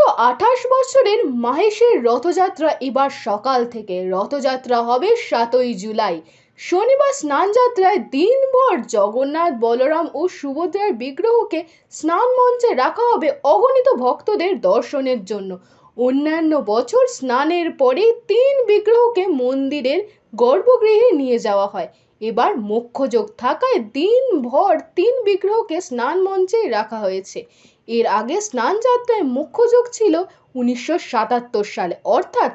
আঠাশ বছরের মাহেশের রথযাত্রা এবার সকাল থেকে। রথযাত্রা হবে সাতই জুলাই। শনিবার স্নানযাত্রায় দিনভর জগন্নাথ, বলরাম ও সুভদ্রার বিগ্রহকে স্নান মঞ্চে রাখা হবে অগণিত ভক্তদের দর্শনের জন্য। অন্যান্য বছর স্নানের পরে তিন বিগ্রহকে মন্দিরের গর্ভগৃহে নিয়ে যাওয়া হয়। এবার মোক্ষযোগ থাকায় দিনভর তিন বিগ্রহকে স্নান মঞ্চেই রাখা হয়েছে। এর আগে স্নান যাত্রায় মুখ্য যোগ ছিল উনিশশো সাতাত্তর সালে। অর্থাৎ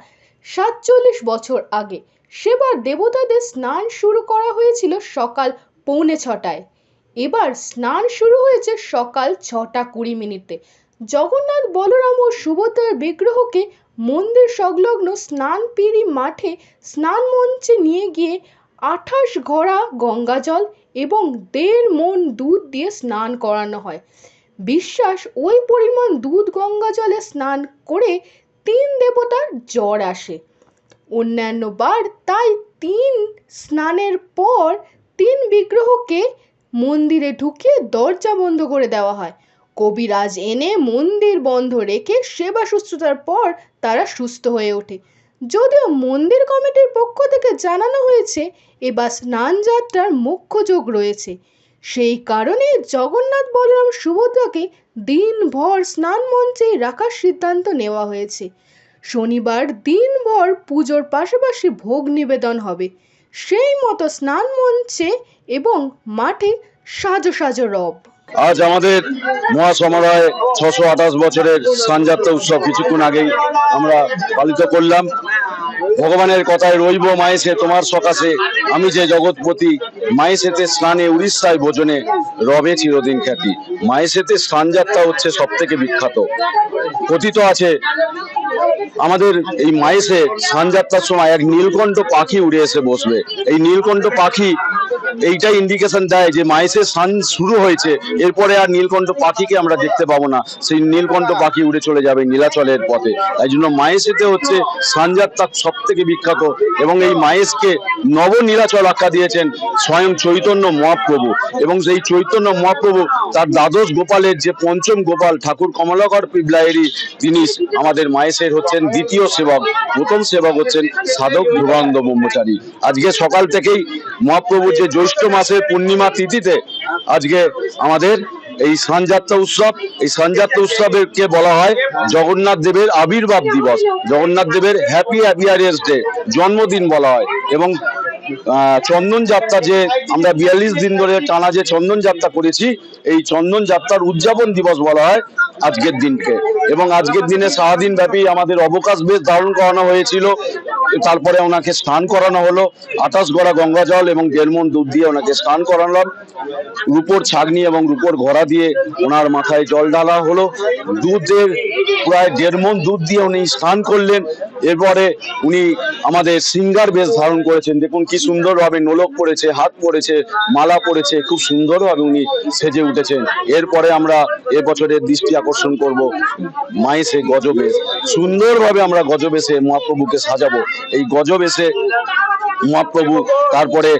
সাতচল্লিশ বছর আগে সেবার দেবতাদের স্নান শুরু করা হয়েছিল সকাল পৌনে ছটায়। এবার স্নান শুরু হয়েছে সকাল ছটা কুড়ি মিনিটে। জগন্নাথ বলরাম ও সুভদ্রার বিগ্রহকে মন্দির সংলগ্ন স্নানপিড়ি মাঠে স্নান মঞ্চে নিয়ে গিয়ে আঠাশ ঘড়া, গঙ্গাজল এবং দেড় মন দুধ দিয়ে স্নান করানো হয়। বিশ্বাস ওই পরিমাণ দুধ গঙ্গা জলে স্নান করে তিন দেবতার জ্বর আসে। অন্যান্য বার তাই তিন স্নানের পর তিন বিগ্রহকে মন্দিরে ঢুকিয়ে দরজা বন্ধ করে দেওয়া হয়। কবিরাজ এনে মন্দির বন্ধ রেখে সেবা শুশ্রূষার পর তারা সুস্থ হয়ে ওঠে। যদিও মন্দির কমিটির পক্ষ থেকে জানানো হয়েছে, এবার স্নান যাত্রার মুখ্য যোগ রয়েছে। সেই কারণে জগন্নাথ বলরাম সুভদ্রাকে দিনভর স্নান মঞ্চেই রাখার সিদ্ধান্ত নেওয়া হয়েছে। শনিবার দিনভর পুজোর পাশাপাশি ভোগ নিবেদন হবে। সেই মতো স্নান মঞ্চে এবং মাঠে সাজো সাজো রব। আজ আমাদের মহাসমারোহে ছশো আঠাশ বছরের স্নানযাত্রা উৎসব কিছুক্ষণ আগেই আমরা পালিত করলাম। ভগবানের কথায় রইব মায়েসে তোমার সকাশে। আমি যে জগৎপতি, মায়েসেতে স্নানে উড়িষ্যায় ভোজনে রবে চিরদিন খ্যাতি। মায়েসেতে স্নানযাত্রা হচ্ছে সব থেকে বিখ্যাত। কথিত আছে আমাদের এই মায়েসে স্নানযাত্রার সময় এক নীলকণ্ঠ পাখি উড়ে এসে বসবে। এই নীলকণ্ঠ পাখি এইটাই ইন্ডিকেশন দেয় যে মাইসের সান শুরু হয়েছে, এরপরে আর নীলকণ্ঠ পাখিকে আমরা দেখতে পাবো না। সেই নীলকণ্ঠ পাখি উড়ে চলে যাবে নীলাচলের পথে। তাই জন্য মায়েসেতে হচ্ছে সানযাত্রা সব থেকে বিখ্যাত এবং এই মায়েসকে নব নীলাচল আখ্যা দিয়েছেন স্বয়ং চৈতন্য মহাপ্রভু। এবং সেই চৈতন্য মহাপ্রভু তার দ্বাদশ গোপালের যে পঞ্চম গোপাল ঠাকুর কমলাকর পিবলায়েরই তিনি আমাদের মায়েসের হচ্ছেন দ্বিতীয় সেবক প্রথম সেবক হচ্ছেন সাধক ধ্রুবানন্দ ব্রহ্মচারী। আজকে সকাল থেকেই মহাপ্রভুর যে জ্যৈষ্ঠ মাসের পূর্ণিমা তিথিতে আজকে আমাদের এই সানযাত্রা উৎসব, এই সানযাত্রা উৎসবকে বলা হয় জগন্নাথ দেবের আবির্ভাব দিবস। জগন্নাথ দেবের হ্যাপি অ্যাপিয়ারেন্স ডে জন্মদিন বলা হয় এবং চন্দন যাত্রা যে আমরা বিয়াল্লিশ দিন ধরে টানা যে চন্দন যাত্রা করেছি, এই চন্দন যাত্রার উদযাপন দিবস বলা হয় আজকের দিনকে। এবং আজকের দিনে সারাদিন ব্যাপী আমাদের অবকাশ বেশ ধারণ করানো হয়েছিল। তারপরে ওনাকে স্নান করানো হলো। আঠাশ গড়া গঙ্গা জল এবং দেড় মন দুধ দিয়ে ওনাকে স্নান করালাম। রূপোর ছাগনি এবং রূপোর ঘোড়া দিয়ে ওনার মাথায় জল ঢালা হলো। দুধের প্রায় দেড় মন দুধ দিয়ে উনি স্নান করলেন। এরপরে উনি আমাদের সিঙ্গার বেশ ধারণ করেছেন। দেখুন কি সুন্দরভাবে নোলক পড়েছে, হাত পড়েছে, মালা পড়েছে, খুব সুন্দরভাবে উনি সেজে উঠেছেন। এরপরে আমরা এবছরের দৃষ্টি আকর্ষণ করব মাইসে গজবেশ। সুন্দরভাবে আমরা গজবেশে মহাপ্রভুকে সাজাবো। এই গজবেশে মহাপ্রভু তারপরে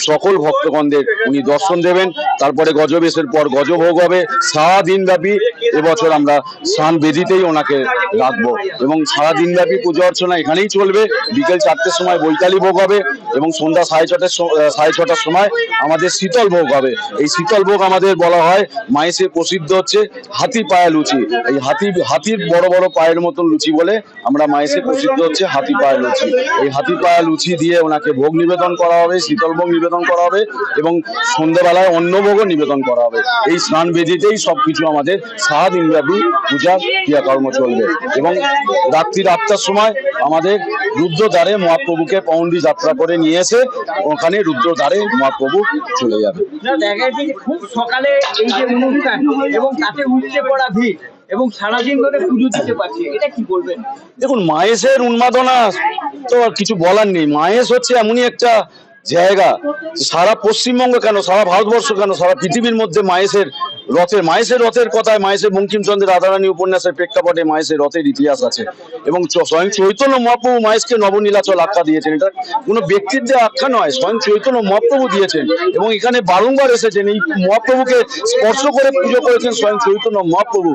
সকল ভক্তগণদের উনি দর্শন দেবেন। তারপরে গজবেশের পর গজভোগ হবে। সারাদিন ব্যাপী এবছর আমরা স্নান বেদিতেই ওনাকে রাখব। এবং সারাদিন ব্যাপী পুজো অর্চনা এখানেই চলবে। বিকেল চারটের সময় বৈকালী ভোগ হবে এবং সন্ধ্যা সাড়ে ছটার সাড়ে ছটার সময় আমাদের শীতল ভোগ হবে। এই শীতল ভোগ আমাদের বলা হয় মাইসে প্রসিদ্ধ হচ্ছে হাতি পায়া লুচি। এই হাতি, হাতির বড় বড় পায়ের মতন লুচি বলে আমরা মাইসে প্রসিদ্ধ হচ্ছে হাতি পায়া লুচি। এই হাতি পায়া লুচি দিয়ে ওনাকে ভোগ নিবেদন করা হবে, শীতল ভোগ নিবেদন করা হবে এবং সন্ধ্যেবেলায় অন্ন ভোগও নিবেদন করা হবে। এই স্নান বেদিতেই সব কিছু আমাদের সারাদিন ব্যাপী পূজা ক্রিয়াকর্ম চলবে এবং রাত্রি আটটার সময় আমাদের রুদ্রদ্বারে মহাপ্রভুকে পৌন্ডি যাত্রা করে নিয়ে এসে ওখানে রুদ্রদ্বারে মহাপ্রভু চলে যাবে। খুব সকালে এই যে অনুষ্ঠান এবং তাতে উঠতে পড়া ভিড়। এবং সারাদিন ধরে পুজো দিতে পারছে। এটা কি বলবেন? দেখুন মায়েসের উন্মাদনা তো আর কিছু বলার নেই। মায়েস হচ্ছে এমনই একটা জায়গা সারা পশ্চিমবঙ্গ কেন, সারা ভারতবর্ষ কেন, সারা পৃথিবীর মধ্যে মায়েসের রথের মায়েসের রথের কথায় মায়েসের বঙ্কিমচন্দ্রের রাধারানী উপন্যাসের প্রেক্ষাপটে মায়েসের রথের ইতিহাস আছে। এবং স্বয়ং চৈতন্য মহাপ্রভু মায়েসকে নবনীলাচল আখ্যা দিয়েছেন। এটা কোনো ব্যক্তির যে আখ্যা নয়, স্বয়ং চৈতন্য মহাপ্রভু দিয়েছেন। এবং এখানে বারংবার এসেছেন, এই মহাপ্রভুকে স্পর্শ করে পুজো করেছেন স্বয়ং চৈতন্য মহাপ্রভু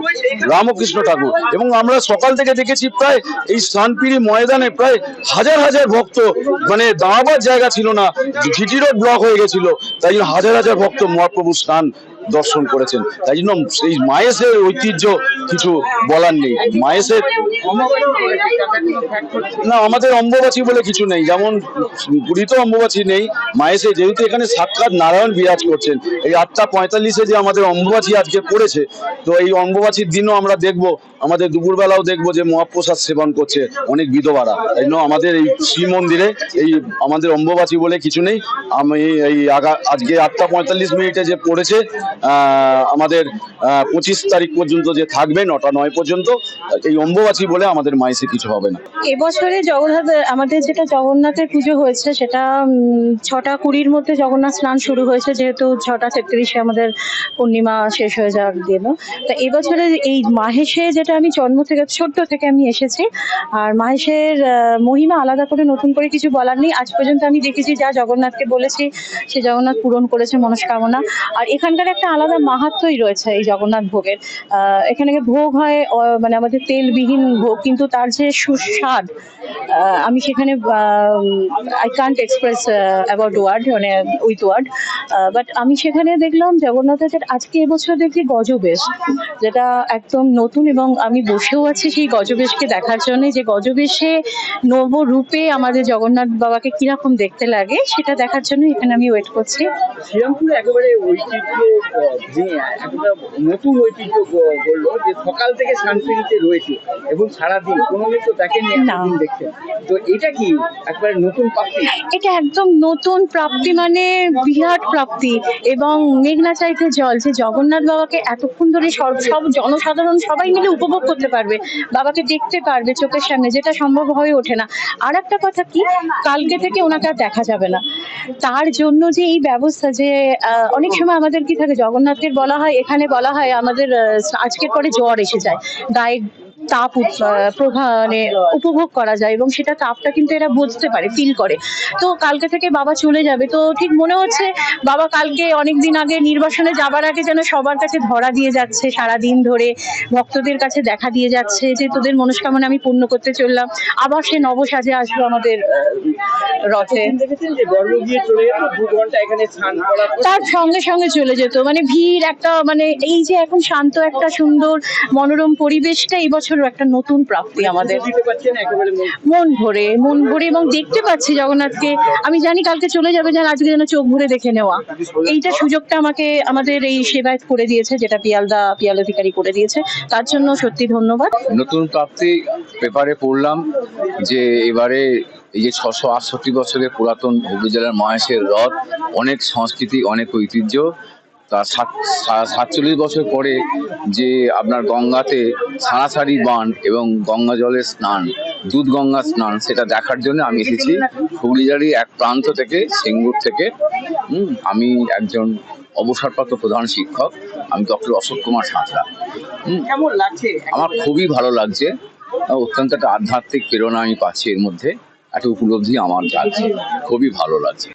রামকৃষ্ণ ঠাকুর। এবং আমরা সকাল থেকে দেখেছি প্রায় এই স্নানপিড়ি ময়দানে প্রায় হাজার হাজার ভক্ত মানে দাঁড়াবার জায়গা ছিল না জিটি রোড ব্লক হয়ে গেছিল। তাই হাজার হাজার ভক্ত মহাপ্রভু স্নান দর্শন করেছেন। তাই জন্য এই মায়েসের ঐতিহ্য কিছু বলার নেই। মায়েসের না, আমাদের অম্বুবাচী বলে কিছু নেই। যেমন পুরীতে অম্বুবাচী নেই মায়েসে যেহেতু এখানে সাক্ষাৎ নারায়ণ বিরাজ করছেন, এই আটটা পঁয়তাল্লিশে যে আমাদের অম্বুবাচী আজকে পড়েছে, তো এই অম্বুবাচীর দিনও আমরা দেখব, আমাদের দুপুরবেলাও দেখব যে মহাপ্রসাদ সেবন করছে অনেক বিধবারা। এই জন্য আমাদের এই শ্রী মন্দিরে এই আমাদের অম্বুবাচী বলে কিছু নেই। আমি এই আজকে আটটা পঁয়তাল্লিশ মিনিটে যে পড়েছে আমাদের পঁচিশ তারিখ পর্যন্ত যে থাকবে, নটা নয় পর্যন্ত, এই অম্বুবাচী বলে আমাদের মাইসে কিছু হবে না। এবছরে জগন্নাথ, আমাদের যেটা জগন্নাথের পুজো হয়েছে, সেটা ছটা কুড়ির মধ্যে জগন্নাথ স্নান শুরু হয়েছে, যেহেতু ছটা তেত্রিশে আমাদের পূর্ণিমা শেষ হয়ে যাওয়ার দিন। তা এবছরে এই মাহেশে যেটা আমি জন্ম থেকে, ছোট্ট থেকে আমি এসেছি, আর মাহেশের মহিমা আলাদা করে নতুন করে কিছু বলার নেই। আজ পর্যন্ত আমি দেখেছি যা জগন্নাথকে বলেছি, সে জগন্নাথ পূরণ করেছে মনস্কামনা। আর এখানকার একটা আলাদা মাহাত্মই রয়েছে এই জগন্নাথ ভোগের। এখানে ভোগ হয় মানে আমাদের তেলবিহীন ভোগ কিন্তু তার যে সুস্বাদ আমি সেখানে I can't express about word মানে উইথ ওয়ার্ড বাট আমি সেখানে দেখলাম জগন্নাথের আজকে এবছর দেখছি গজবেশ, যেটা একদম নতুন এবং আমি বসেও আছি সেই গজবেশকে দেখার জন্য, যে গজবেশে নবরূপে আমাদের জগন্নাথ বাবাকে কীরকম দেখতে লাগে, সেটা দেখার জন্য এখানে আমি ওয়েট করছি। একেবারে ঐতিহ্য নতুন ঐতিহ্য গড়লো, যে সকাল থেকে শান্তিতে রয়েছে, এবং সারাদিন কোনোদিন তো দেখেনি না। একদিন দেখছে তো এটা কি একবারে নতুন পাখি এটা একদম নতুন প্রাপ্তি মানে বিরাট প্রাপ্তি এবং মেঘনা চাইতে জল। যে জগন্নাথ বাবাকে এতক্ষণ ধরে সব সব জনসাধারণ সবাই মিলে উপভোগ করতে পারবে বাবাকে দেখতে পারবে চোখের সামনে যেটা সম্ভব হয়ে ওঠে না। আর একটা কথা কি কালকে থেকে ওনাকে আর দেখা যাবে না। তার জন্য যে এই ব্যবস্থা যে আহ, অনেক সময় আমাদের কি থাকে জগন্নাথের বলা হয় এখানে বলা হয় আমাদের আহ, আজকের পরে জ্বর এসে যায়। গায়ে তাপ প্রভা মানে উপভোগ করা যায় এবং সেটা তাপটা কিন্তু এরা বুঝতে পারে ফিল করে। তো কালকে থেকে বাবা চলে যাবে তো ঠিক মনে হচ্ছে বাবা কালকে অনেক দিন আগে নির্বাসনে যাবার আগে যেন সবার কাছে ধরা দিয়ে যাচ্ছে সারা দিন ধরে ভক্তদের কাছে দেখা দিয়ে যাচ্ছে যে তোদের মনস্কামনা আমি পূর্ণ করতে চললাম। আবার সে নবসাজে আসলো আমাদের রথে। তার সঙ্গে সঙ্গে চলে যেত। মানে ভিড় একটা মানে এই যে এখন শান্ত একটা সুন্দর মনোরম পরিবেশটা এই বছর একটা নতুন প্রাপ্তি আমাদের। মন মন ভরে মন ভরে এবং দেখতে পাচ্ছি জগন্নাথকে। আমি জানি কালকে চলে যাবে যেন আজকে যেন চোখ ভরে দেখে নেওয়া। এইটা সুযোগটা আমাকে আমাদের এই সেবায়ত করে দিয়েছে যেটা পিয়ালদা পিয়াল অধিকারী করে দিয়েছে। তার জন্য সত্যি ধন্যবাদ। নতুন প্রাপ্তি পেপারে পড়লাম যে এবারে এই যে ছশো আটষট্টি বছরের পুরাতন হুগলি জেলার মহেশের রথ অনেক সংস্কৃতি অনেক ঐতিহ্য। তা সাতচল্লিশ বছর পরে যে আপনার গঙ্গাতে সারাসারি বান এবং গঙ্গা জলের স্নান দুধ গঙ্গা স্নান সেটা দেখার জন্য আমি এসেছি হুগলি জেলারই এক প্রান্ত থেকে সিঙ্গুর থেকে। আমি একজন অবসরপ্রাপ্ত প্রধান শিক্ষক আমি ডক্টর অশোক কুমার সাঁতরা। আমার খুবই ভালো লাগছে। অত্যন্ত একটা আধ্যাত্মিক প্রেরণা আমি পাচ্ছি এর মধ্যে একটা উপলব্ধি আমার যাচ্ছে। খুবই ভালো লাগছে।